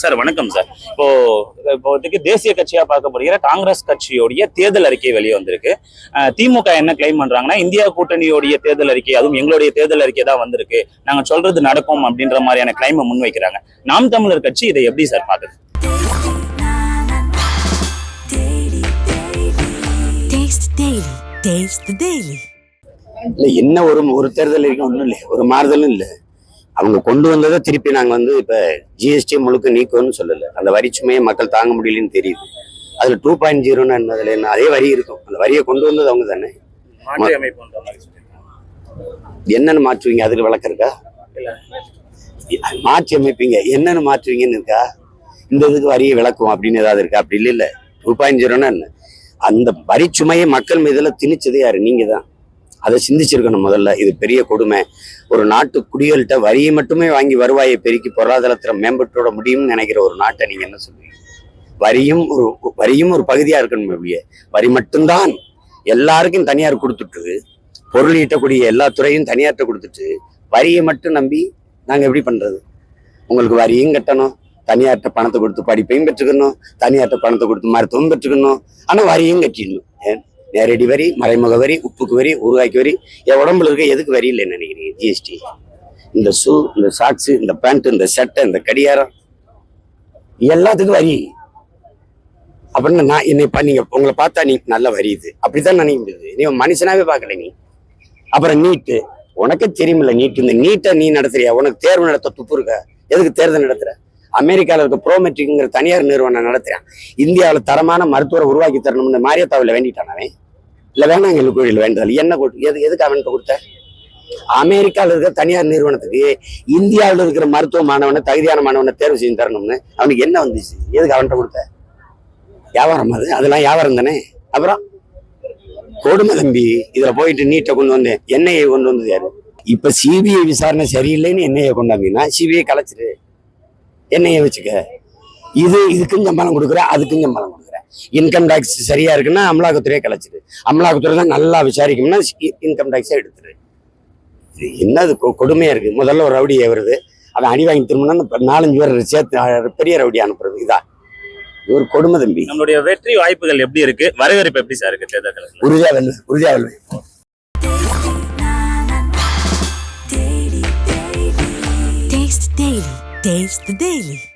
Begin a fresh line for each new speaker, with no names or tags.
Sir வணக்கம் sir. இப்போ இப்போதைக்கு தேசிய கட்சியா பார்க்கப்படுகிற காங்கிரஸ் கட்சியோடைய தேர்தல் அறிக்கை வெளியே வந்திருக்கு. திமுக என்ன கிளைம் பண்றாங்கன்னா இந்தியா கூட்டணியோடைய தேர்தல் அறிக்கை அதுவும் எங்களுடைய தேர்தல் அறிக்கை தான் வந்திருக்கு. நாங்க சொல்றது நடக்கும் அப்படின்ற மாதிரியான கிளைமை முன்வைக்கிறாங்க. நாம் தமிழர் கட்சி இதை எப்படி சார் பாக்குது
Taste Daily. Taste the Daily.
இல்லை என்ன ஒரு ஒரு தேர்தல் வரைக்கும் ஒன்றும் இல்லை. ஒரு மாறுதலும் இல்லை. அவங்க கொண்டு வந்ததை திருப்பி நாங்கள் வந்து இப்போ ஜிஎஸ்டி முழுக்க நீக்கணும்னு சொல்லலை. அந்த வரி சுமையை மக்கள் தாங்க முடியலன்னு தெரியுது. அதில் டூ பாயிண்ட் ஜீரோன்னு என்னதில் என்ன அதே வரி இருக்கும். அந்த வரியை கொண்டு வந்தது அவங்க தானே. என்னென்னு மாற்றுவீங்க? அதுக்கு விளக்கம் இருக்கா? மாற்றி அமைப்பீங்க. என்னென்னு மாற்றுவீங்கன்னு இருக்கா? இந்த இதுக்கு வரியை விளக்கும் அப்படின்னு ஏதாவது இருக்கா? அப்படி இல்லை. இல்லை டூ பாயிண்ட் ஜீரோன்னா என்ன? அந்த வரி சுமையை மக்கள் மீதுல திணிச்சது யாரு? நீங்க தான் அதை சிந்திச்சிருக்கணும் முதல்ல. இது பெரிய கொடுமை. ஒரு நாட்டு குடிகள்கிட்ட வரியை மட்டுமே வாங்கி வருவாயை பெருக்கி பொருளாதாரத்தில் மேம்பட்டோட முடியும்னு நினைக்கிற ஒரு நாட்டை நீங்க என்ன சொல்லுவீங்க வரியும் ஒரு வரியும் ஒரு பகுதியா இருக்கணும் அப்படியே வரி மட்டும்தான் எல்லாருக்கும் தனியார் கொடுத்துட்டு பொருள் ஈட்டக்கூடிய எல்லா துறையும் தனியார்கிட்ட கொடுத்துட்டு வரியை மட்டும் நம்பி நாங்க எப்படி பண்றது? உங்களுக்கு வரியும் கட்டணும் தனியார்கிட்ட பணத்தை கொடுத்து படிப்பையும் பெற்றுக்கணும் தனியார்கிட்ட பணத்தை கொடுத்து மருத்துவம் பெற்றுக்கணும் ஆனால் வரியும் கட்டிடணும். நேரடி வரி மறைமுக வரி உப்புக்கு வரி ஊறுகாய்க்கு வரி. என் உடம்புல இருக்க எதுக்கு வரி இல்லைன்னு நினைக்கிறீங்க? ஜிஎஸ்டி இந்த ஷூ இந்த சாக்ஸு இந்த பேண்ட் இந்த சட்டை இந்த கடிகாரம். எல்லாத்துக்கும் வரி. அப்படின்னு நான் என்னை நீங்க உங்களை பார்த்தா நீ நல்லா வரியுது அப்படித்தான் நினைக்க முடியுது. நீ மனுஷனாவே பார்க்கல நீ. அப்புறம் நீட்டு. உனக்கே தெரியுமில்ல நீட்டு. இந்த நீட்டை நீ நடத்துறியா? உனக்கு தேர்வு நடத்த துப்பு இருக்க? எதுக்கு தேர்தல் நடத்துற? அமெரிக்காவில் இருக்க ப்ரோமெட்ரிக்ங்கிற தனியார் நிறுவனம் நடத்துகிறான் இந்தியாவில் தரமான மருத்துவரை உருவாக்கி தரணும்னு மாரியத்தாவில் வேண்டிட்டான் அவன்? இல்லை வேணாம் எங்கள் கோயில் வேண்டதில்லை என்ன எது எதுக்கு அவன்கிட்ட கொடுத்த? அமெரிக்காவில் இருக்கிற தனியார் நிறுவனத்துக்கு இந்தியாவில் இருக்கிற மருத்துவ மாணவனை தகுதியான மாணவனை தேர்வு செஞ்சு தரணும்னு அவனுக்கு என்ன வந்துச்சு? எதுக்கு அவன்கிட்ட கொடுத்த? வியாபாரம் அது? அதெல்லாம் வியாபாரம் தானே? அப்புறம்? கொடுமை தம்பி இதில் போயிட்டு நீட்டை கொண்டு வந்தேன். என்ஐஏ கொண்டு வந்தது யாரு? இப்போ சிபிஐ விசாரணை சரியில்லைன்னு என்ஐஏ கொண்டாந்தீங்கன்னா சிபிஐ கலைச்சிரு. என்ஐஏ வச்சுக்க. இது இதுக்கும் சம்பளம் கொடுக்குற அதுக்கும் சம்பளம் கொடுக்குற. இன்கம் டேக்ஸ் சரியா இருக்குன்னா அமலாக்கத்துறையே கலைச்சிரு. அமலாக்கத்துறை தான் நல்லா விசாரிக்கும்னா இன்கம் டேக்ஸே எடுத்துரு. இது என்னது கொ- கொடுமையா இருக்கு. முதல்ல ஒரு ரவுடி வருது அவன் அடி வாங்கி திரும்பினா நாலஞ்சு பேர் சேர்த்து பெரிய ரவுடி அனுப்புறது. இதா. இது ஒரு கொடுமை தம்பி.
நம்மளுடைய வெற்றி வாய்ப்புகள் எப்படி இருக்கு? வரவேற்பு எப்படி சார் இருக்கு தேர்தல்?
உறுதியா வெல்வேன் உறுதியா வெல்வேன்
Taste Daily. Taste the Daily.